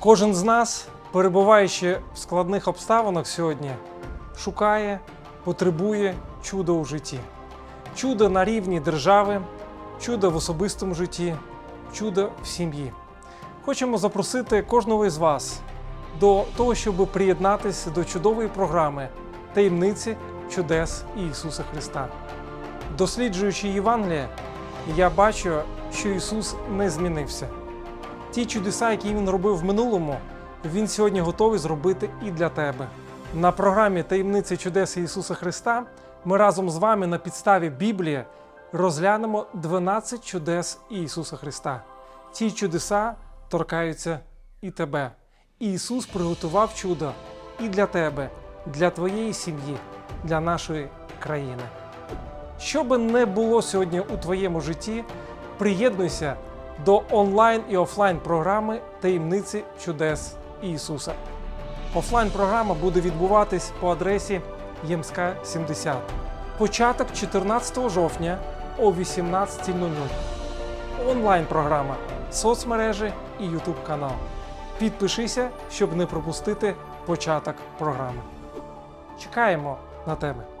Кожен з нас, перебуваючи в складних обставинах сьогодні, шукає, потребує чуда у житті. Чудо на рівні держави, чудо в особистому житті, чудо в сім'ї. Хочемо запросити кожного із вас до того, щоб приєднатися до чудової програми таємниці чудес Ісуса Христа. Досліджуючи Євангеліє, я бачу, що Ісус не змінився. Ті чудеса, які Він робив в минулому, Він сьогодні готовий зробити і для тебе. На програмі Таємниці чудес Ісуса Христа ми разом з вами на підставі Біблії розглянемо 12 чудес Ісуса Христа. Ті чудеса торкаються і тебе. Ісус приготував чудо і для тебе, для твоєї сім'ї, для нашої країни. Що би не було сьогодні у твоєму житті, приєднуйся до онлайн і офлайн програми Таємниці чудес Ісуса. Офлайн програма буде відбуватись по адресі Ємська 70. Початок 14 жовтня о 18.00. Онлайн програма, соцмережі і YouTube канал. Підпишися, щоб не пропустити початок програми. Чекаємо на тебе.